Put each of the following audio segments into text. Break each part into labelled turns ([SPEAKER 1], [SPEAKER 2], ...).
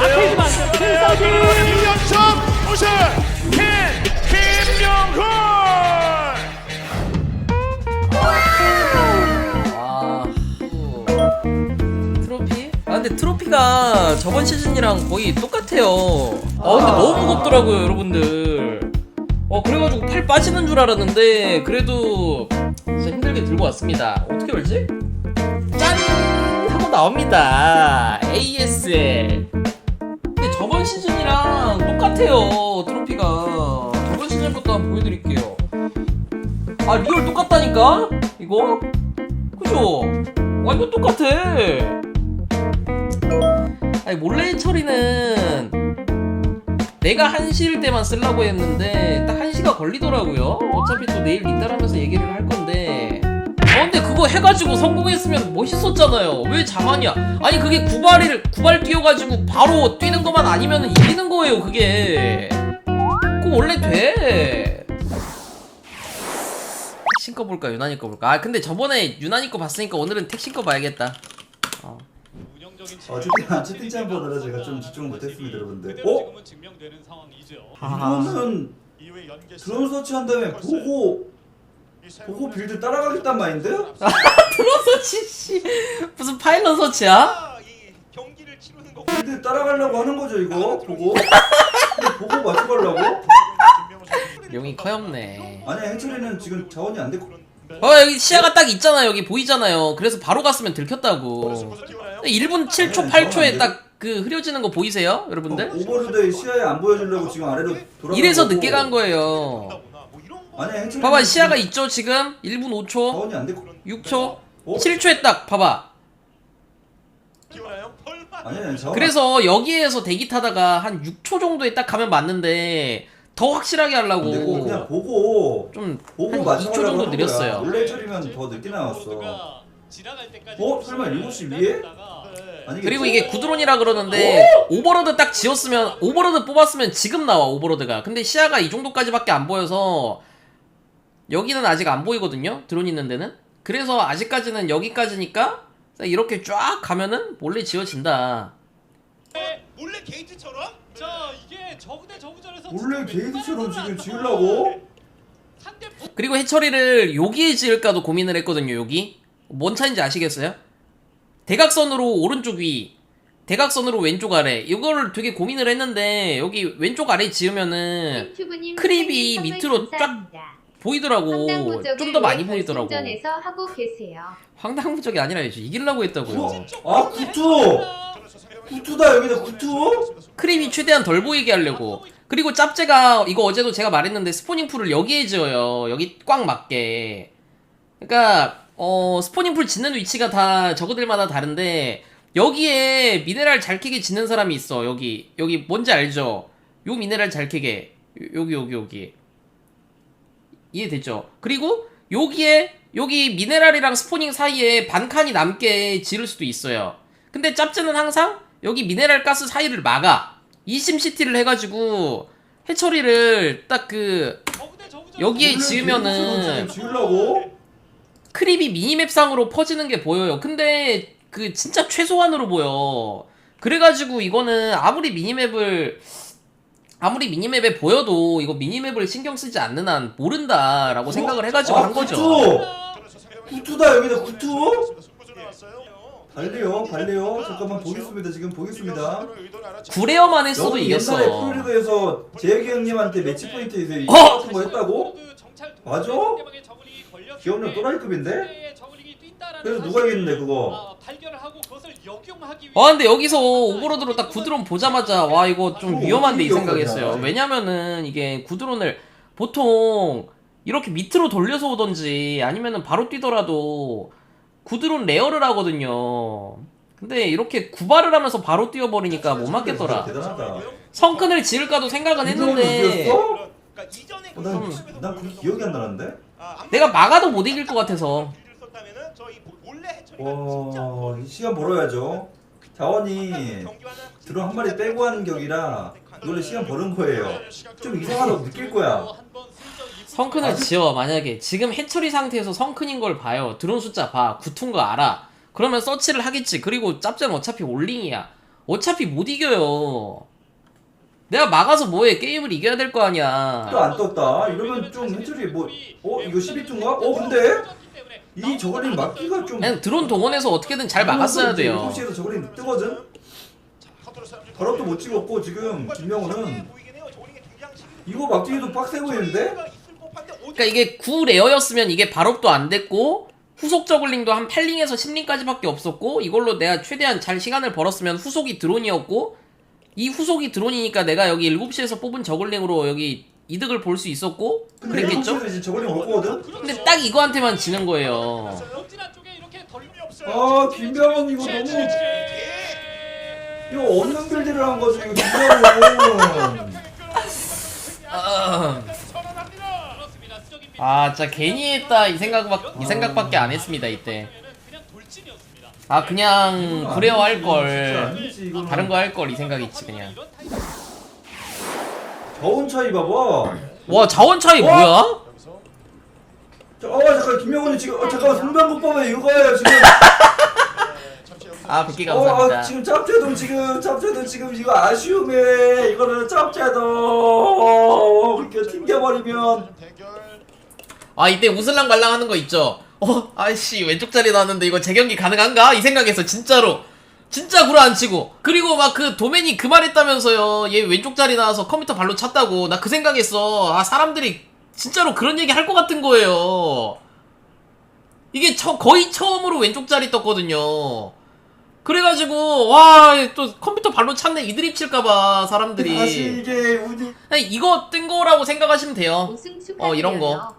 [SPEAKER 1] 앞에지만 캔서기
[SPEAKER 2] 1연속 우승! 캔 김명훈!
[SPEAKER 3] 아 트로피? 아 근데 트로피가 저번 시즌이랑 거의 똑같아요. 아 근데 너무 무겁더라고요 여러분들. 어 그래가지고 팔 빠지는 줄 알았는데 그래도 진짜 힘들게 들고 왔습니다. 어떻게 열지? 짠! 하고 나옵니다. ASL 저번 시즌이랑 똑같아요 트로피가 저번 시즌부터 한번 보여드릴게요 아 리얼 똑같다니까? 이거? 그죠? 완전 똑같아. 아니 몰래 처리는 내가 한시일 때만 쓰려고 했는데 딱 한시가 걸리더라고요. 어차피 또 내일 린다라면서 얘기를 할 건데. 어 근데 그거 해가지고 성공했으면 멋있었잖아요. 왜 자만이야? 아니 그게 구발을 구발 뛰어가지고 바로 뛰는 것만 아니면 이기는 거예요. 그게. 그거 원래 돼. 택신 거 볼까 유난히 거 볼까? 아 근데 저번에 유난히 거 봤으니까 오늘은 택신 거 봐야겠다. 어.
[SPEAKER 4] 어쨌든 채팅창 보느라 제가 좀 집중 못했습니다 여러분들 어?
[SPEAKER 5] 지금은 증명되는 상황이죠.
[SPEAKER 4] 이거는 드론 서치한 다음에 보고 보고 빌드 따라가겠단 마인드?
[SPEAKER 3] 서치 씨 무슨 파일럿 서치야?
[SPEAKER 5] 이 경기를 치르는 거
[SPEAKER 4] 빌드 따라가려고 하는 거죠 이거 보고 근데 보고 맞춰가려고?
[SPEAKER 3] 용이 커엽네.
[SPEAKER 4] 아니 해철이는 지금 자원이 안 됐고
[SPEAKER 3] 어 여기 시야가 딱 있잖아 여기 보이잖아요. 그래서 바로 갔으면 들켰다고. 1분 7초 8초에 딱 그 흐려지는 거 보이세요 여러분들?
[SPEAKER 4] 오버로드의 시야에 안 보여주려고 지금 아래로 돌아
[SPEAKER 3] 이래서 늦게 간 거예요.
[SPEAKER 4] 아니 해철이
[SPEAKER 3] 봐봐 시야가 있죠 지금 1분 5초
[SPEAKER 4] 자원이 안 됐고
[SPEAKER 3] 6초
[SPEAKER 4] 어?
[SPEAKER 3] 7초에 딱 봐봐.
[SPEAKER 5] 설마
[SPEAKER 4] 아니
[SPEAKER 3] 그래서 여기에서 대기 타다가 한 6초 정도에 딱 가면 맞는데 더 확실하게
[SPEAKER 4] 안
[SPEAKER 3] 하려고
[SPEAKER 4] 그냥 보고
[SPEAKER 3] 좀
[SPEAKER 4] 보고
[SPEAKER 3] 한 2초
[SPEAKER 4] 맞춰가려고
[SPEAKER 3] 정도
[SPEAKER 4] 거야
[SPEAKER 3] 느렸어요.
[SPEAKER 4] 원래 해철이면 더 늦게 나왔어
[SPEAKER 5] 모두가 지나갈 때까지
[SPEAKER 4] 어? 설마 7시 위에?
[SPEAKER 5] 네.
[SPEAKER 4] 아니겠지?
[SPEAKER 3] 그리고 이게 구드론이라 그러는데 오버로드 딱 지었으면 오버로드 뽑았으면 지금 나와 오버로드가 근데 시야가 이 정도까지밖에 안 보여서 여기는 아직 안 보이거든요 드론 있는 데는 그래서 아직까지는 여기까지니까 이렇게 쫙 가면은 몰래 지어진다
[SPEAKER 5] 네, 몰래 게이트처럼? 자 이게 저그 대 저그전에서
[SPEAKER 4] 원래
[SPEAKER 5] 지금
[SPEAKER 4] 게이트처럼 지금
[SPEAKER 5] 안
[SPEAKER 4] 지으려고?
[SPEAKER 3] 그리고 해처리를 여기에 지을까도 고민을 했거든요 여기 뭔 차인지 아시겠어요? 대각선으로 오른쪽 위 대각선으로 왼쪽 아래 이거를 되게 고민을 했는데 여기 왼쪽 아래 지으면은 크립이 밑으로 쫙. 보이더라고. 좀 더 많이
[SPEAKER 6] 왜
[SPEAKER 3] 보이더라고.
[SPEAKER 6] 결승전에서 하고 계세요.
[SPEAKER 3] 황당무적이 아니라 이제 이기려고 했다고요.
[SPEAKER 4] 아 구투! 구투다 여기다 구투?
[SPEAKER 3] 크림이 최대한 덜 보이게 하려고. 그리고 짭제가 이거 어제도 제가 말했는데 스포닝 풀을 여기에 지어요. 여기 꽉 맞게. 그러니까 어 스포닝 풀 짓는 위치가 다 저거들마다 다른데 여기에 미네랄 잘 캐게 짓는 사람이 있어. 여기 여기 뭔지 알죠? 요 미네랄 잘 캐게. 요- 여기 여기 여기 이해됐죠 그리고 여기에 여기 미네랄이랑 스포닝 사이에 반칸이 남게 지을 수도 있어요 근데 짭제는 항상 여기 미네랄 가스 사이를 막아 이심시티를 해가지고 해처리를 딱 그 여기에 지으면은? 크립이 미니맵상으로 퍼지는 게 보여요. 근데 그 진짜 최소한으로 보여. 그래가지고 이거는 아무리 미니맵을 아무리 미니맵에 보여도 이거 미니맵을 신경 쓰지 않는 한 모른다라고 생각을 해가지고
[SPEAKER 4] 아,
[SPEAKER 3] 한 거죠.
[SPEAKER 4] 구투! 구투다 여기다 구투? 발레요 발레요 잠깐만 보겠습니다 지금 보겠습니다
[SPEAKER 3] 구레어만 했어도 이겼어.
[SPEAKER 4] 옛날에 프로리그에서 재혁이 형님한테 매치 포인트에서 이거
[SPEAKER 3] 어!
[SPEAKER 4] 같은 거 했다고? 맞아? 기억력 또라이급인데? 그래서 누가 이겼는데 그거
[SPEAKER 5] 발견을 하고 그것을 역용하기 위해
[SPEAKER 3] 아 근데 여기서 오버로드로 딱 구드론 보자마자 와 이거 좀 위험한데 이 생각했어요. 왜냐면은 이게 구드론을 보통 이렇게 밑으로 돌려서 오던지 아니면은 바로 뛰더라도 구드론 레어를 하거든요. 근데 이렇게 구발을 하면서 바로 뛰어버리니까 못 맞겠더라.
[SPEAKER 4] 대단하다
[SPEAKER 3] 성큰을 지을까도 생각은 했는데?
[SPEAKER 5] 그러니까 이전에
[SPEAKER 4] 어, 난, 난 그렇게 기억이 안 나는데?
[SPEAKER 3] 내가 막아도 못 이길 것 같아서
[SPEAKER 4] 와, 이 시간 벌어야죠. 자원이 드론 한 마리 빼고 하는 격이라 이걸로 시간 버는 거예요. 좀 이상하다고 느낄 거야.
[SPEAKER 3] 성큰을 지어 만약에 지금 해처리 상태에서 성큰인 걸 봐요 드론 숫자 봐 구툰 거 알아 그러면 서치를 하겠지 그리고 짭짤은 어차피 올링이야 어차피 못 이겨요. 내가 막아서 뭐해 게임을 이겨야 될 거 아니야.
[SPEAKER 4] 또 안 떴다. 이러면 좀 해철이 뭐, 어 이거 12투인가? 어 근데 이 저걸링 막기가 좀.
[SPEAKER 3] 그냥 드론 동원해서 어떻게든 잘 막았어야 돼요.
[SPEAKER 4] 7시에서 저걸링 뜨거든. 바람도 못 찍었고 지금 김명훈은 이거 막기도 빡세 보이는데?
[SPEAKER 3] 그러니까 이게 9 레어였으면 이게 발업도 안 됐고 후속 저글링도 한 8링에서 10링까지밖에 없었고 이걸로 내가 최대한 잘 시간을 벌었으면 후속이 드론이었고 이 후속이 드론이니까 내가 여기 7시에서 뽑은 저글링으로 여기 이득을 볼 수 있었고
[SPEAKER 4] 근데
[SPEAKER 3] 그랬겠죠?
[SPEAKER 4] 7시에서 이제 저걸링 올 거거든?
[SPEAKER 3] 근데 딱 이거한테만 지는 거예요.
[SPEAKER 5] 본진아 쪽에 이렇게
[SPEAKER 4] 덜아 김명훈 이거
[SPEAKER 5] 제-
[SPEAKER 4] 너무 이거 없는 빌드를 한 거지 이거 김명훈.
[SPEAKER 3] 아, 아 진짜 괜히 했다 이 생각밖 이 생각밖에 안 했습니다 이때.
[SPEAKER 5] 그냥 돌진이었습니다.
[SPEAKER 3] 아 그냥 구레어 할 걸. 다른 거 할 걸 이 생각했지 그냥.
[SPEAKER 4] 저온 차이 봐봐.
[SPEAKER 3] 와 자원 차이 뭐야?
[SPEAKER 4] 저, 어 잠깐 김명훈이 지금 어 잠깐 송병국법에 이거예요 지금.
[SPEAKER 3] 아 100개
[SPEAKER 4] 어
[SPEAKER 3] 감사합니다.
[SPEAKER 4] 아, 지금 짭제동 지금 짭제동 지금 이거 아쉬움에 이거는 짭제동 이렇게 튕겨버리면
[SPEAKER 3] 아 이때 웃을랑 말랑 하는 거 있죠 어 아이씨 왼쪽 자리 나왔는데 이거 재경기 가능한가? 이 생각했어 진짜로 진짜 구라 안 치고. 그리고 막 그 도맨이 그 말했다면서요. 얘 왼쪽 자리 나와서 컴퓨터 발로 찼다고. 나 그 생각했어. 아 사람들이 진짜로 그런 얘기 할 것 같은 거예요. 이게 처, 거의 처음으로 왼쪽 자리 떴거든요. 그래가지고 와 또 컴퓨터 발로 찼네. 이드립 칠까봐
[SPEAKER 4] 다시
[SPEAKER 3] 사람들이.
[SPEAKER 4] 이게 운이
[SPEAKER 3] 아니, 이거 뜬 거라고 생각하시면 돼요. 어, 이런 거.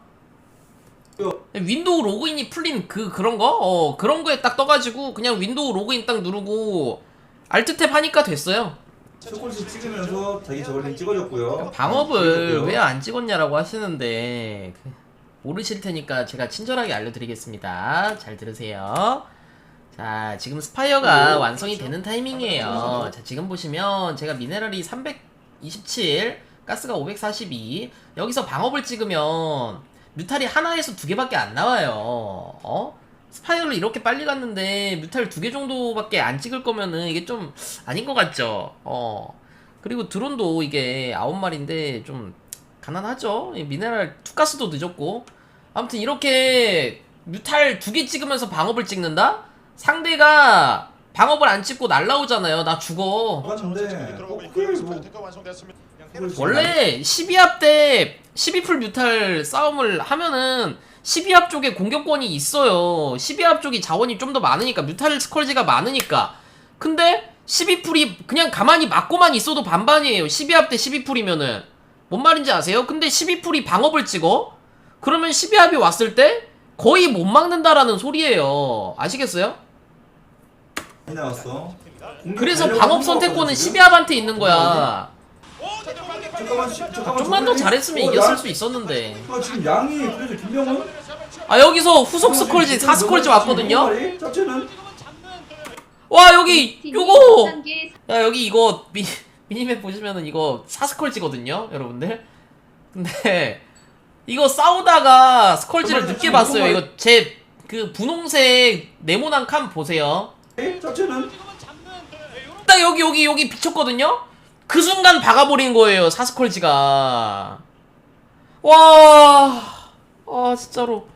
[SPEAKER 3] 윈도우 로그인이 풀린 그 그런 거? 어 그런 거에 딱 떠가지고 그냥 윈도우 로그인 딱 누르고 알트 탭 하니까 됐어요.
[SPEAKER 4] 초콜릿 찍으면서 자기 저걸링 찍어줬고요.
[SPEAKER 3] 방업을. 왜 안 찍었냐라고 하시는데 그, 모르실 테니까 제가 친절하게 알려드리겠습니다. 잘 들으세요. 자 지금 스파이어가 완성이 되는 타이밍이에요. 자 지금 보시면 제가 미네랄이 327, 가스가 542. 여기서 방업을 찍으면 뮤탈이 하나에서 두 개밖에 안 나와요. 어? 스파이어를 이렇게 빨리 갔는데 뮤탈 두 개 정도밖에 안 찍을 거면은 이게 좀 아닌 것 같죠. 어. 그리고 드론도 이게 아홉 마리인데 좀 가난하죠. 이 미네랄 투가스도 늦었고. 아무튼 이렇게 뮤탈 두 개 찍으면서 방업을 찍는다? 상대가 방업을 안 찍고 날라오잖아요. 나 죽어.
[SPEAKER 4] 봤는데 어, 그게 뭐
[SPEAKER 3] 원래 12합 때 12풀 뮤탈 싸움을 하면은 12합 쪽에 공격권이 있어요. 12합 쪽이 자원이 좀 더 많으니까 뮤탈 스컬지가 많으니까. 근데 12풀이 그냥 가만히 맞고만 있어도 반반이에요. 12합 때 12풀이면은 뭔 말인지 아세요? 근데 12풀이 방업을 찍어? 그러면 12합이 왔을 때 거의 못 막는다라는 소리예요. 아시겠어요?
[SPEAKER 4] 많이 나왔어. 공격
[SPEAKER 3] 그래서
[SPEAKER 4] 가려고
[SPEAKER 3] 방업 선택권은
[SPEAKER 4] 같거든, 지금?
[SPEAKER 3] 12합한테 있는 거야.
[SPEAKER 4] 잠깐만 시- 잠깐만
[SPEAKER 3] 좀만 더
[SPEAKER 4] 저걸링.
[SPEAKER 3] 잘했으면
[SPEAKER 4] 어,
[SPEAKER 3] 이겼을
[SPEAKER 4] 양-
[SPEAKER 3] 수 있었는데.
[SPEAKER 4] 아 지금 양이 그래도 김명훈?
[SPEAKER 3] 아 여기서 후속 스컬지 4 스컬지 왔거든요?
[SPEAKER 4] 짜체는?
[SPEAKER 3] 와 여기
[SPEAKER 1] 팀이
[SPEAKER 3] 요거!
[SPEAKER 1] 13개
[SPEAKER 3] 야 여기 이거 미, 미니맵 보시면은 이거 4 스컬지거든요 여러분들? 근데 이거 싸우다가 스컬지를 늦게 봤어요. 이거 제 그 분홍색 네모난 칸 보세요.
[SPEAKER 4] 짜체는?
[SPEAKER 3] 딱 여기 여기 여기 비쳤거든요 그 순간 박아버린 거예요 4 스컬지가. 와... 아 진짜로.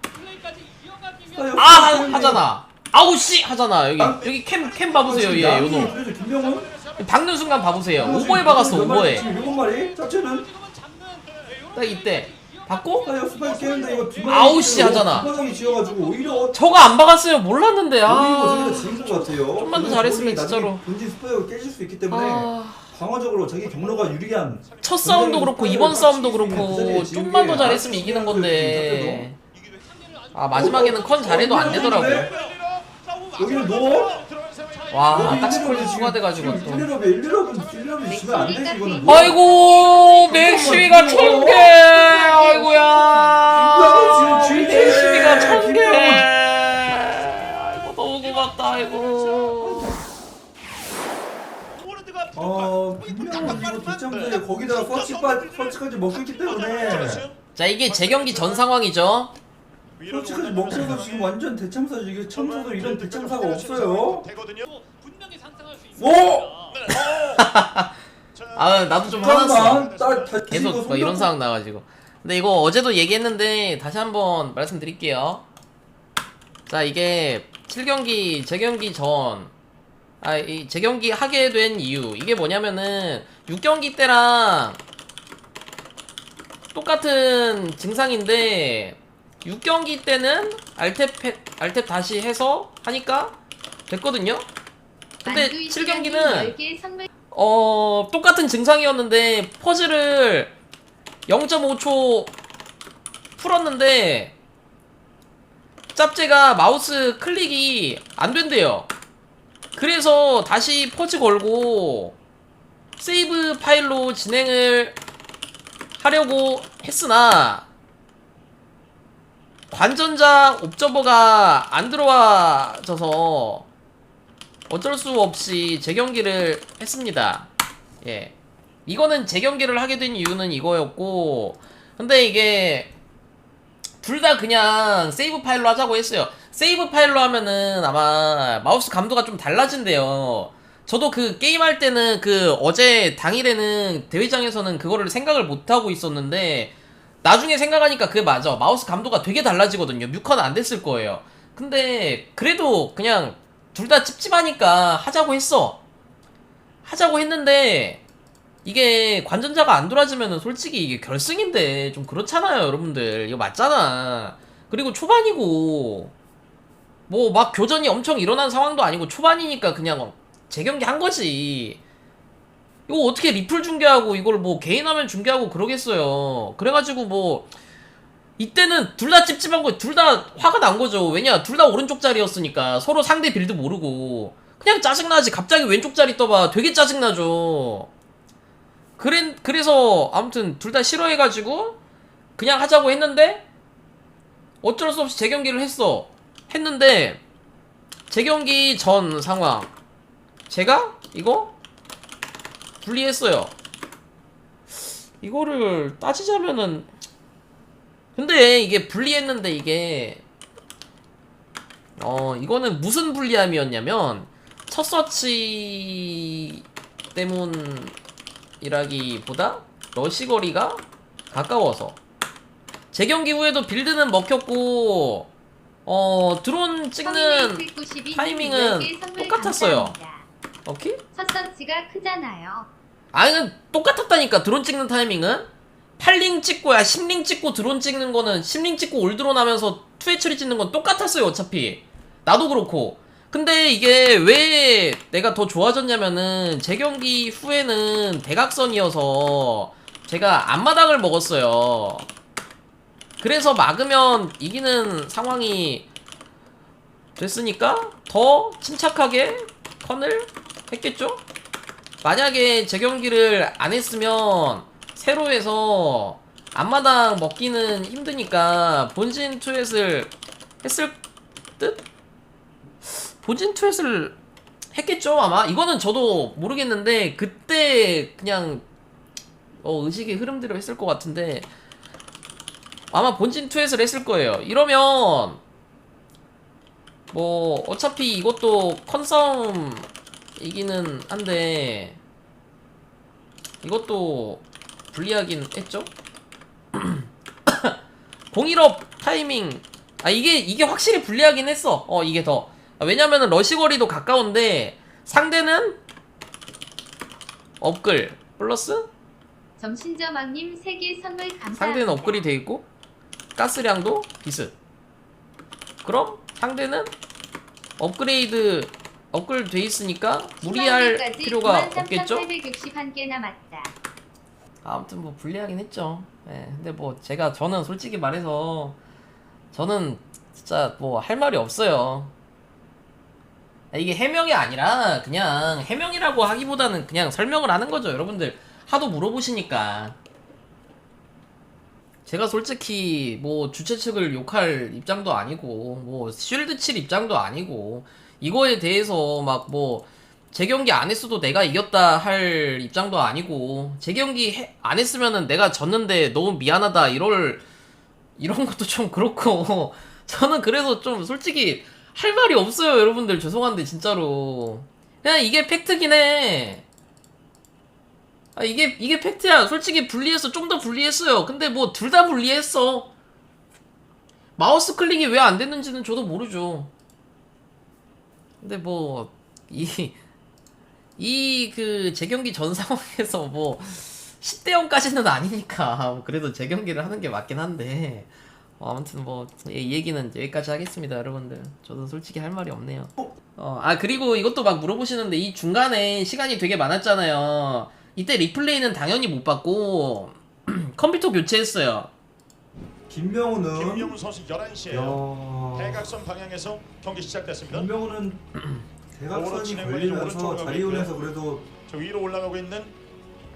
[SPEAKER 4] 아,
[SPEAKER 3] 아
[SPEAKER 4] 짜체는
[SPEAKER 3] 하잖아. 아우 씨 하잖아. 여기 여기 캠 캠 봐보세요 얘
[SPEAKER 4] 양이
[SPEAKER 3] 요놈.
[SPEAKER 4] 그래도 김명훈?
[SPEAKER 3] 박는 순간 봐보세요. 오버에 박았어 오버에.
[SPEAKER 4] 마리?
[SPEAKER 3] 딱 이때 받고
[SPEAKER 4] 아 역습할 깨는데 이거 두
[SPEAKER 3] 아우, 씨 하잖아.
[SPEAKER 4] 두 바닥이 지어가지고 오히려
[SPEAKER 3] 저거 안 박았으면 몰랐는데
[SPEAKER 4] 오히려
[SPEAKER 3] 아
[SPEAKER 4] 지은 것 같아요.
[SPEAKER 3] 좀만 더 잘했으면 진짜로.
[SPEAKER 4] 본진 스파이어가 깨질 수 있기 때문에
[SPEAKER 3] 아,
[SPEAKER 4] 방어적으로 자기 경로가 유리한
[SPEAKER 3] 첫 싸움도 그렇고 이번 싸움도
[SPEAKER 4] 그
[SPEAKER 3] 그렇고
[SPEAKER 4] 자리에
[SPEAKER 3] 좀만 더 잘했으면 이기는 건데.
[SPEAKER 4] 어,
[SPEAKER 3] 아 마지막에는 컨 잘해도 안 되더라고
[SPEAKER 4] 여기는 노
[SPEAKER 3] 와딱 스콜지 추가돼가지고 또.
[SPEAKER 4] 1럽에 1럽은 1럽이 지면 안 되지 이거는
[SPEAKER 3] 뭐? 아이고 맥시미가 천 개! 아이고야. 맥시미가 천 개! 아이고 너무 고맙다 아이고.
[SPEAKER 4] 어 분명히 이거 뒷장전에 거기다가 서치까 서치까지 먹혔기 때문에.
[SPEAKER 3] 자 이게 재경기 전 상황이죠
[SPEAKER 4] 서치까지 먹혀서 지금 완전 대참사죠 이게 참사도 이런 대참사가 없어요
[SPEAKER 5] 분명히 상상할 수
[SPEAKER 4] 오!
[SPEAKER 5] 있습니다.
[SPEAKER 3] 아 나도 좀 화났어.
[SPEAKER 4] 잠깐만 나 다시
[SPEAKER 3] 계속 뭐 이런 상황 나가지고. 근데 이거 어제도 얘기했는데 다시 한번 말씀드릴게요. 자 이게 7경기 재경기 전. 아, 이 재경기 하게 된 이유 이게 뭐냐면은 6경기 때랑 똑같은 증상인데 6경기 때는 알탭 해- 알탭 다시 해서 하니까 됐거든요. 근데 7경기는
[SPEAKER 1] 10개 선물
[SPEAKER 3] 어 똑같은 증상이었는데 퍼즐을 0.5초 풀었는데 짭제가 마우스 클릭이 안 된대요. 그래서 다시 퍼즐 걸고 세이브 파일로 진행을 하려고 했으나 관전자 옵저버가 안 들어와져서 어쩔 수 없이 재경기를 했습니다. 예. 이거는 재경기를 하게 된 이유는 이거였고, 근데 이게, 둘 다 그냥 세이브 파일로 하자고 했어요. 세이브 파일로 하면은 아마 마우스 감도가 좀 달라진대요. 저도 그 게임할 때는 그 어제 당일에는 대회장에서는 그거를 생각을 못하고 있었는데, 나중에 생각하니까 그게 맞아. 마우스 감도가 되게 달라지거든요. 뮤컨은 안 됐을 거예요. 근데 그래도 그냥 둘 다 찝찝하니까 하자고 했어. 하자고 했는데 이게 관전자가 안 돌아지면은 솔직히 이게 결승인데 좀 그렇잖아요, 여러분들. 이거 맞잖아. 그리고 초반이고 뭐 막 교전이 엄청 일어난 상황도 아니고 초반이니까 그냥 재경기 한 거지. 이거 어떻게 리플 중계하고 이걸 뭐 개인 화면 중계하고 그러겠어요. 그래가지고 뭐 이때는 둘 다 찝찝한 거, 둘 다 화가 난 거죠. 왜냐, 둘 다 오른쪽 자리였으니까 서로 상대 빌드 모르고 그냥 짜증 나지. 갑자기 왼쪽 자리 떠봐, 되게 짜증 나죠. 그래, 그래서 아무튼 둘 다 싫어해가지고 그냥 하자고 했는데 어쩔 수 없이 재경기를 했어. 했는데 재경기 전 상황 제가 이거 분리했어요. 이거를 따지자면은 근데 이게 분리했는데 이게 어 이거는 무슨 분리함이었냐면 첫 서치 때문이라기보다 러시 거리가 가까워서 재경기 후에도 빌드는 먹혔고 어 드론 찍는 타이밍은 똑같았어요. 오케이?
[SPEAKER 1] 첫 서치가 크잖아요.
[SPEAKER 3] 아니 똑같았다니까 드론 찍는 타이밍은? 8링 찍고야 10링 찍고 드론 찍는 거는 10링 찍고 올드론 하면서 투에 처리 찍는 건 똑같았어요 어차피. 나도 그렇고. 근데 이게 왜 내가 더 좋아졌냐면은 재경기 후에는 대각선이어서 제가 앞마당을 먹었어요. 그래서 막으면 이기는 상황이 됐으니까 더 침착하게 컨을 했겠죠? 만약에 재경기를 안 했으면 새로 해서 앞마당 먹기는 힘드니까 본진 투엣을 했을 듯? 본진 투엣을 했겠죠 아마 이거는 저도 모르겠는데 그때 그냥 어, 의식의 흐름대로 했을 것 같은데 아마 본진 투엣을 했을 거예요 이러면 뭐 어차피 이것도 컨싸움 이기는 한데 이것도 불리하긴 했죠? 01업 타이밍. 아 이게 이게 확실히 불리하긴 했어. 어 이게 더. 아, 왜냐면은 러시거리도 가까운데 상대는 업글 플러스?
[SPEAKER 1] 점신저망님 3개 선물 감사합니다.
[SPEAKER 3] 상대는 업글이 돼 있고 가스량도 비슷 그럼 상대는 업그레이드 업글 돼 있으니까 무리할 필요가 없겠죠?
[SPEAKER 1] 861개 남았다.
[SPEAKER 3] 아무튼 뭐 불리하긴 했죠. 예. 근데 뭐 제가 저는 솔직히 말해서 저는 진짜 뭐 할 말이 없어요. 이게 해명이 아니라 그냥 해명이라고 하기보다는 그냥 설명을 하는 거죠. 여러분들 하도 물어보시니까. 제가 솔직히 뭐 주최 측을 욕할 입장도 아니고 뭐 쉴드 칠 입장도 아니고 이거에 대해서 막 뭐 재경기 안 했어도 내가 이겼다 할 입장도 아니고 재경기 해- 안 했으면은 내가 졌는데 너무 미안하다 이럴 이런 것도 좀 그렇고 저는 그래서 좀 솔직히 할 말이 없어요 여러분들 죄송한데 진짜로 그냥 이게 팩트긴 해 아 이게 이게 팩트야. 솔직히 분리했어. 좀더 분리했어요. 근데 뭐 둘 다 분리했어. 마우스 클릭이 왜 안 됐는지는 저도 모르죠. 근데 뭐 이 이 그 재경기 전 상황에서 뭐 10대 0까지는 아니니까 그래도 재경기를 하는 게 맞긴 한데. 어, 아무튼 뭐이 얘기는 여기까지 하겠습니다 여러분들. 저도 솔직히 할 말이 없네요. 어, 아 그리고 이것도 막 물어보시는데 이 중간에 시간이 되게 많았잖아요. 이때 리플레이는 당연히 못 받고 컴퓨터 교체했어요
[SPEAKER 4] 김명우는
[SPEAKER 2] 김명훈 선수 11시에요.
[SPEAKER 4] 야.
[SPEAKER 2] 대각선 방향에서 경기 시작됐습니다.
[SPEAKER 4] 김명우는 대각선이
[SPEAKER 2] 진행을
[SPEAKER 4] 걸리면서
[SPEAKER 2] 오른쪽으로
[SPEAKER 4] 자리온에서 그래도
[SPEAKER 2] 저 위로 올라가고 있는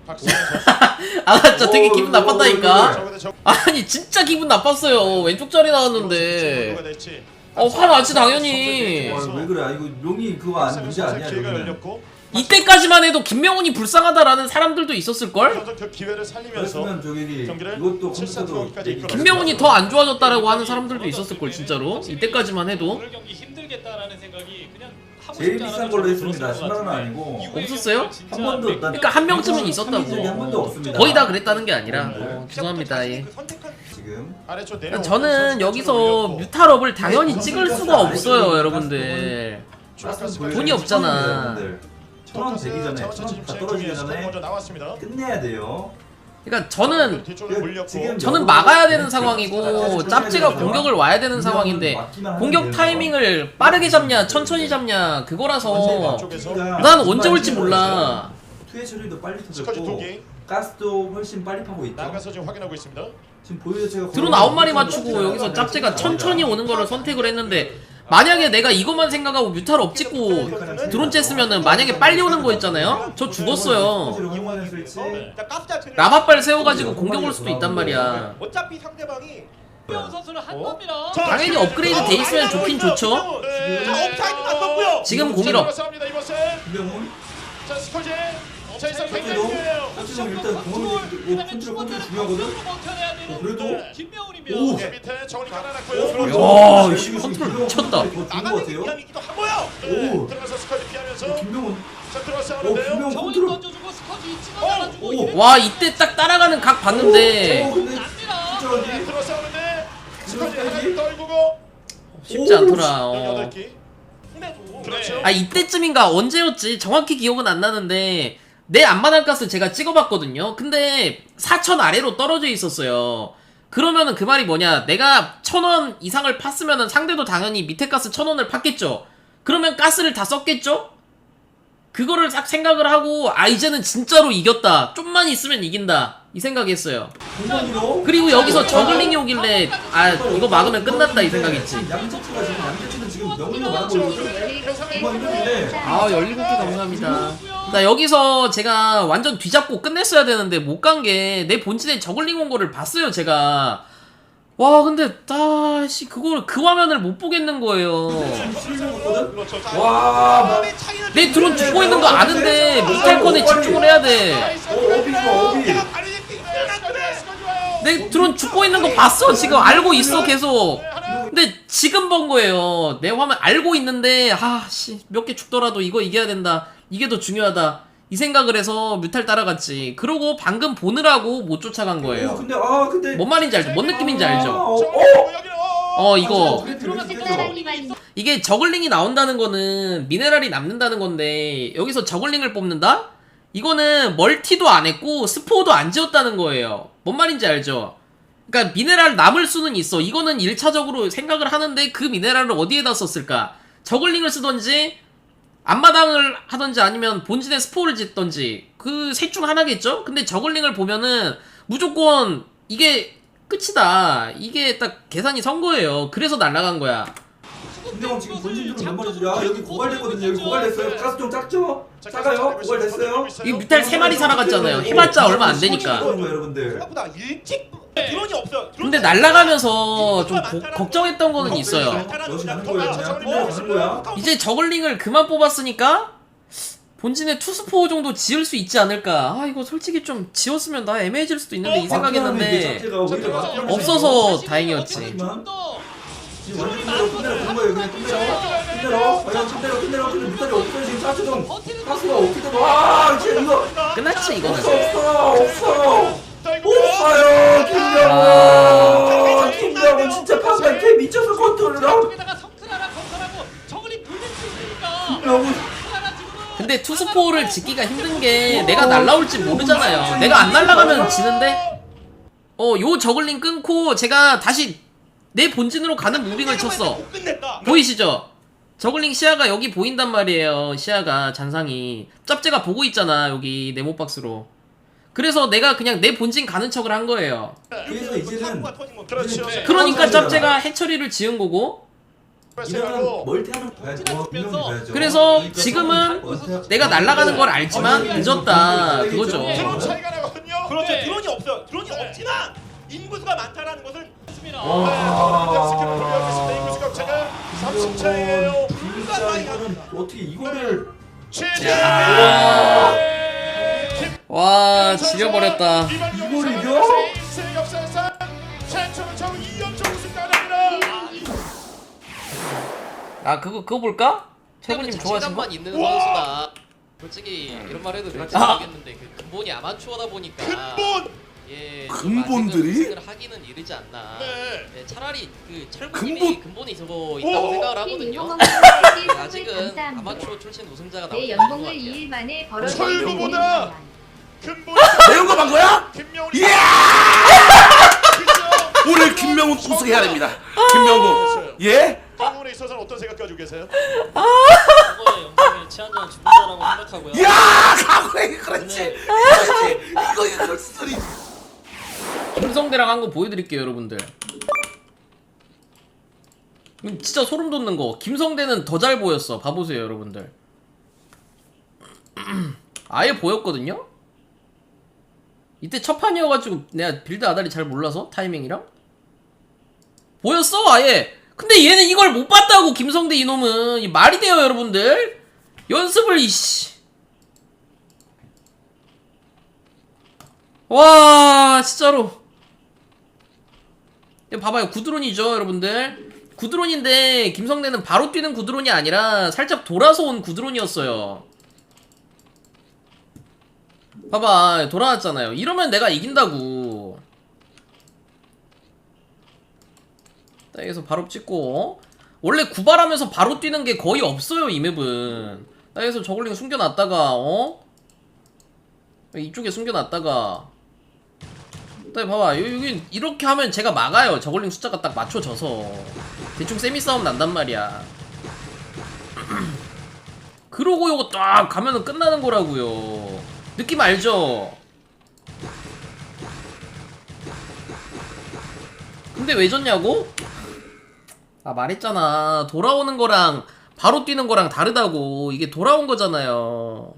[SPEAKER 2] 박수현 선수.
[SPEAKER 3] 아 진짜 되게
[SPEAKER 4] 오,
[SPEAKER 3] 기분
[SPEAKER 4] 오,
[SPEAKER 3] 나빴다니까.
[SPEAKER 2] 저거 대 저거
[SPEAKER 3] 아니 진짜 기분 나빴어요. 왼쪽 자리
[SPEAKER 2] 누가
[SPEAKER 3] 나왔는데.
[SPEAKER 2] 될지.
[SPEAKER 3] 어, 화나지, 당연히.
[SPEAKER 4] 와, 왜 그래? 아 이거 용이 그거 안 문제 아니야
[SPEAKER 2] 기회가
[SPEAKER 4] 여기는
[SPEAKER 2] 열렸고
[SPEAKER 3] 이때까지만 해도 김명훈이 불쌍하다라는 사람들도 있었을걸?
[SPEAKER 2] 그 기회를 살리면서 경기를
[SPEAKER 4] 이것도
[SPEAKER 2] 7사
[SPEAKER 4] 컴퓨터도
[SPEAKER 2] 투어까지 이끌어냈습니다.
[SPEAKER 3] 김명훈이 더 안 좋아졌다라고 하는 사람들도 있었을걸 진짜로 이때까지만 해도
[SPEAKER 5] 오늘 경기 힘들겠다라는 생각이 그냥 하고
[SPEAKER 4] 제일
[SPEAKER 5] 싶지
[SPEAKER 4] 비싼
[SPEAKER 5] 않아서
[SPEAKER 4] 걸로
[SPEAKER 5] 좀
[SPEAKER 4] 했습니다.
[SPEAKER 5] 들었을 것
[SPEAKER 4] 10만 원은
[SPEAKER 5] 같은데
[SPEAKER 4] 아니고.
[SPEAKER 3] 없었어요?
[SPEAKER 5] 진짜
[SPEAKER 4] 한 번도 난-
[SPEAKER 3] 그러니까 한 명쯤은 있었다고
[SPEAKER 4] 적이 한 번도 없습니다.
[SPEAKER 3] 거의 다 그랬다는 게 아니라
[SPEAKER 2] 네.
[SPEAKER 3] 어, 죄송합니다 예.
[SPEAKER 4] 지금
[SPEAKER 2] 아래쪽 내려오는
[SPEAKER 3] 저는 여기서 뮤탈업을 당연히 찍을 수가 없어요 여러분들 돈이 없잖아.
[SPEAKER 4] 천원 되기 전에 천원 다 떨어지기 전에
[SPEAKER 2] 먼저 나왔습니다.
[SPEAKER 4] 끝내야 돼요.
[SPEAKER 3] 그러니까 저는
[SPEAKER 2] 뒤쪽으로 물렸고
[SPEAKER 4] 지금
[SPEAKER 3] 저는 막아야 되는 상황이고 짭지가 공격을 와야 되는 상황인데 공격 타이밍을 빠르게 잡냐 천천히 잡냐 그거라서 난 언제 올지 몰라
[SPEAKER 4] 투의 처리도 빨리
[SPEAKER 2] 스커지
[SPEAKER 4] 터졌고
[SPEAKER 2] 개.
[SPEAKER 4] 가스도 훨씬 빨리 파고 있죠.
[SPEAKER 2] 나가서 지금 확인하고 있습니다.
[SPEAKER 4] 지금 보여요 제가
[SPEAKER 3] 드론 9마리 맞추고 여기서 짭지가 천천히 오는 거를 선택을 했는데 만약에 내가 이것만 생각하고 뮤탈 업 찍고 드론 쬐으면은 만약에 빨리 오는 거 있잖아요? 저 죽었어요 라바빨 세워가지고 공격 올 수도 있단 말이야
[SPEAKER 6] 어차피 상대방이
[SPEAKER 5] 선수는 한
[SPEAKER 6] 어?
[SPEAKER 5] 겁니다.
[SPEAKER 2] 자,
[SPEAKER 3] 당연히 업그레이드 돼 있으면 좋긴 좋죠
[SPEAKER 2] 네.
[SPEAKER 3] 지금 공일업
[SPEAKER 2] 자. 자 이상
[SPEAKER 4] 스커지도
[SPEAKER 2] 굉장해요.
[SPEAKER 4] 스커지는 일단 공원이 컨트롤 컨트롤 중요하거든. 어, 그래도
[SPEAKER 2] 네.
[SPEAKER 5] 김명훈이면
[SPEAKER 4] 오.
[SPEAKER 2] 네, 밑에 정원이
[SPEAKER 4] 오.
[SPEAKER 3] 야,
[SPEAKER 4] 지금
[SPEAKER 3] 컨트롤 미쳤다.
[SPEAKER 6] 나가는
[SPEAKER 4] 같아요.
[SPEAKER 6] 기량이기도 하고요.
[SPEAKER 2] 네,
[SPEAKER 4] 오.
[SPEAKER 2] 들어가서 스커지 피하면서
[SPEAKER 4] 김병훈
[SPEAKER 2] 자 들어가서
[SPEAKER 4] 어
[SPEAKER 2] 하는데요.
[SPEAKER 4] 김병훈
[SPEAKER 5] 정훈이
[SPEAKER 4] 컨트롤
[SPEAKER 5] 던져주고
[SPEAKER 4] 오.
[SPEAKER 5] 이래
[SPEAKER 3] 와 이때 딱 따라가는 각
[SPEAKER 4] 오,
[SPEAKER 3] 봤는데
[SPEAKER 4] 근데
[SPEAKER 5] 납니다.
[SPEAKER 4] 진짜
[SPEAKER 2] 네, 들어가서 하는데 스커지
[SPEAKER 4] 스커지.
[SPEAKER 2] 하나 떨구고
[SPEAKER 3] 쉽지 않더라
[SPEAKER 2] 여덟
[SPEAKER 3] 어.
[SPEAKER 2] 개. 그렇죠.
[SPEAKER 3] 아 이때쯤인가 언제였지 정확히 기억은 안 나는데 내 앞마당 가스 제가 찍어봤거든요. 근데 4천 아래로 떨어져 있었어요. 그러면은 그 말이 뭐냐. 내가 천 원 이상을 팠으면은 상대도 당연히 밑에 가스 천 원을 팠겠죠. 그러면 가스를 다 썼겠죠? 그거를 딱 생각을 하고 아 이제는 진짜로 이겼다. 좀만 있으면 이긴다. 이 생각했어요. 그리고 여기서 저글링이 오길래 아 이거 막으면 끝났다 이 생각했지.
[SPEAKER 4] 지금 지금 말하고 있거든.
[SPEAKER 3] 아 17개 감사합니다 나 여기서 제가 완전 뒤잡고 끝냈어야 되는데 못 간 게 내 본진에 저글링 온 거를 봤어요 제가 와 근데 아씨 그걸 그 화면을 못 보겠는 거예요.
[SPEAKER 2] 자,
[SPEAKER 4] 와,
[SPEAKER 3] 내 드론 죽고 있는 거 아는데 못할 거에 집중을 해야 돼
[SPEAKER 2] 자,
[SPEAKER 4] 어, 어비 좋아, 어비.
[SPEAKER 6] 내가 발이 뛰지 않았거든.
[SPEAKER 2] 스커지 와요.
[SPEAKER 3] 내 드론 죽고 있는 거 봤어 지금 알고 있어 계속 근데 지금 본 거예요 내 화면 알고 있는데 아씨 몇 개 죽더라도 이거 이겨야 된다 이게 더 중요하다 이 생각을 해서 뮤탈 따라갔지 그러고 방금 보느라고 못 쫓아간
[SPEAKER 4] 어,
[SPEAKER 3] 거예요
[SPEAKER 4] 근데 아 근데
[SPEAKER 3] 뭔 말인지 알죠? 뭔 느낌인지
[SPEAKER 4] 아,
[SPEAKER 3] 알죠?
[SPEAKER 4] 어,
[SPEAKER 2] 자,
[SPEAKER 4] 어.
[SPEAKER 2] 여기로.
[SPEAKER 3] 어 이거 이게 저글링이 나온다는 거는 미네랄이 남는다는 건데 여기서 저글링을 뽑는다? 이거는 멀티도 안 했고 스포도 안 지었다는 거예요. 뭔 말인지 알죠? 그러니까 미네랄 남을 수는 있어. 이거는 1차적으로 생각을 하는데 그 미네랄을 어디에다 썼을까? 저글링을 쓰던지 앞마당을 하던지 아니면 본진에 스포를 짓던지 그 셋 중 하나겠죠? 근데 저글링을 보면은 무조건 이게 끝이다. 이게 딱 계산이 선 거예요. 그래서 날아간 거야.
[SPEAKER 4] 김병훈 지금 본진으로 몇 마리지? 야 여기 고갈됐거든요. 여기 고갈됐어요. 가스 좀 작죠? 작아요? 고갈됐어요?
[SPEAKER 3] 이 뮤탈 세 마리 살아갔잖아요. 해봤자 얼마 안 되니까.
[SPEAKER 4] 그런 여러분들.
[SPEAKER 6] 생각보다 일찍 드론이 없어요. 드론
[SPEAKER 3] 근데 날아가면서 좀 고- 걱정했던 거는 있어요.
[SPEAKER 4] 끝내러 가는 거야.
[SPEAKER 3] 이제 저글링을 그만 뽑았으니까 본진에 투스포 정도 지을 수 있지 않을까. 아 이거 솔직히 좀 지었으면 나 애매해질 수도 있는데 이 생각했는데 없어서 다행이었지.
[SPEAKER 4] 지금 완전 끝내러 끝내러 가는 거예요. 그냥 끝내러 끝내러 과연 끝내러 끝내러 근데 뮤탈이 없어요 지금 좀 가스가 어떻게 와 이제 이거
[SPEAKER 3] 끝났지 이거는.
[SPEAKER 4] 없어 없어 없어요
[SPEAKER 3] 아.
[SPEAKER 4] 김명훈 김명훈 진짜 판단 개 미쳐서
[SPEAKER 5] 성큰 하나 지금은
[SPEAKER 3] 근데 투스포를 짓기가 힘든 게 내가 날라올지 모르잖아요. 내가 안 날라가면 지는데. 어, 요 저글링 끊고 제가 다시 내 본진으로 가는 무빙을 쳤어.
[SPEAKER 6] 못 끝냈다.
[SPEAKER 3] 보이시죠? 저글링 시야가 여기 보인단 말이에요. 시야가 잔상이 짭제가 보고 있잖아 여기 네모박스로. 그래서 내가 그냥 내 본진 가는 척을 한 거예요.
[SPEAKER 4] 그래서 이제는.
[SPEAKER 2] 그렇죠.
[SPEAKER 4] 네.
[SPEAKER 3] 그러니까. 짭제가 해처리를 지은 거고.
[SPEAKER 4] 이러면 멀티하는 봐야죠 봐야죠
[SPEAKER 3] 그래서
[SPEAKER 4] 그러니까
[SPEAKER 3] 지금은
[SPEAKER 4] 멀티-
[SPEAKER 3] 내가 날아가는 걸 알지만 늦었다 그거죠.
[SPEAKER 2] 드론 차이가 나거든요.
[SPEAKER 6] 그렇죠.
[SPEAKER 5] 네.
[SPEAKER 6] 드론이 없어요. 드론이
[SPEAKER 2] 네.
[SPEAKER 6] 없지만 인구수가 많다라는 것은
[SPEAKER 5] 있습니다.
[SPEAKER 4] 와.
[SPEAKER 2] 네, 더블 스킬을 돌려고 있습니다. 인구수 격차가 30 차이에요.
[SPEAKER 4] 진짜 이거는 어떻게 이거를.
[SPEAKER 3] 와 지려버렸다.
[SPEAKER 4] 이걸 이겨?
[SPEAKER 2] 세 역사상 최초로 처음 2연속 우승 가능합니다.
[SPEAKER 3] 아 그거 그거 볼까? 최군님 좋아하신 거?
[SPEAKER 7] 있는! 선수다. 솔직히 이런 말 해도 될지
[SPEAKER 3] 아!
[SPEAKER 7] 모르겠는데 그 근본이 아마추어다 보니까
[SPEAKER 2] 근본.
[SPEAKER 7] 예, 좀
[SPEAKER 8] 근본들이?
[SPEAKER 7] 하기는 이르지 않나.
[SPEAKER 2] 네.
[SPEAKER 7] 네, 차라리 그 철구님이 근본이 저거
[SPEAKER 2] 오!
[SPEAKER 7] 있다고 생각을
[SPEAKER 1] 팀
[SPEAKER 7] 하거든요. 아직은. 아마추어 출신 우승자가 나오지
[SPEAKER 1] 내 연봉을
[SPEAKER 7] 같아요.
[SPEAKER 1] 2일 만에 벌어
[SPEAKER 2] 철구보다 근본.
[SPEAKER 8] 매운 거반 거야?
[SPEAKER 2] 김명훈이.
[SPEAKER 8] 오늘 김명훈 우승해야 됩니다. 김명훈. 예?
[SPEAKER 2] 방문에 있어서는 어떤 생각 가지고 계세요?
[SPEAKER 9] 과거의 영광을 치한자는 죽는다라고 생각하고요.
[SPEAKER 8] 야, 가고해 그렇지. 그렇지. 이거 이거 소리.
[SPEAKER 3] 김성대랑 한 거 보여드릴게요 여러분들. 진짜 소름 돋는 거. 김성대는 더 잘 보였어. 봐보세요 여러분들. 아예 보였거든요. 이때 첫 판이어가지고 내가 빌드 아다리 잘 몰라서 타이밍이랑 보였어 아예. 근데 얘는 이걸 못 봤다고 김성대 이놈은 이 말이 돼요 여러분들. 연습을 이씨. 와 진짜로. 이거 봐봐요 구드론이죠 여러분들. 구드론인데 김성대는 바로 뛰는 구드론이 아니라 살짝 돌아서 온 구드론이었어요. 봐봐 돌아왔잖아요. 이러면 내가 이긴다고. 딱 여기서 바로 찍고 원래 구발하면서 바로 뛰는 게 거의 없어요 이 맵은. 딱 여기서 저글링 숨겨놨다가 어? 이쪽에 숨겨놨다가 딱 봐봐. 여기, 여기 이렇게 하면 제가 막아요. 저글링 숫자가 딱 맞춰져서. 대충 세미 싸움 난단 말이야. 그러고 요거 딱 가면은 끝나는 거라고요. 느낌 알죠? 근데 왜 졌냐고? 아 말했잖아. 돌아오는 거랑 바로 뛰는 거랑 다르다고. 이게 돌아온 거잖아요.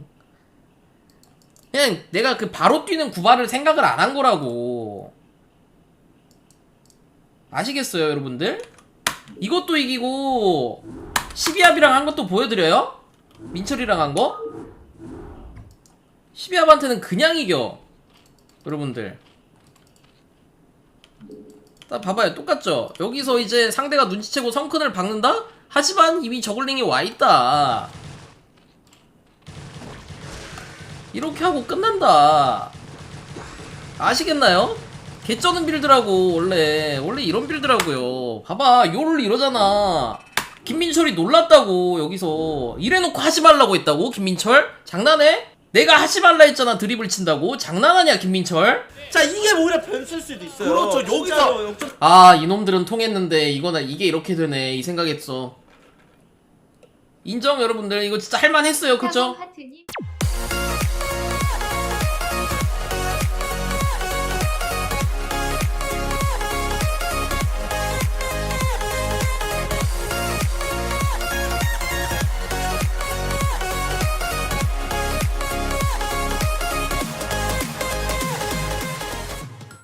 [SPEAKER 3] 그냥 내가 그 바로 뛰는 구발을 생각을 안 한 거라고 아시겠어요 여러분들? 이것도 이기고 12합이랑 한 것도 보여드려요? 민철이랑 한 거? 12합한테는 그냥 이겨 여러분들 딱 봐봐요 똑같죠? 여기서 이제 상대가 눈치채고 성큰을 박는다? 하지만 이미 저글링이 와있다 이렇게 하고 끝난다 아시겠나요? 개쩌는 빌드라고 원래 원래 이런 빌드라고요 봐봐 요를 이러잖아 김민철이 놀랐다고 여기서 이래놓고 하지 말라고 했다고 김민철? 장난해? 내가 하지 말라 했잖아 드립을 친다고 장난하냐 김민철?
[SPEAKER 6] 자 이게 오히려 변수일 수도 있어요.
[SPEAKER 8] 그렇죠, 여기서-
[SPEAKER 6] 진짜로
[SPEAKER 3] 아 이놈들은 통했는데 이거나 이게 이렇게 되네 이 생각했어 인정 여러분들 이거 진짜 할만했어요 그쵸?
[SPEAKER 1] 하트님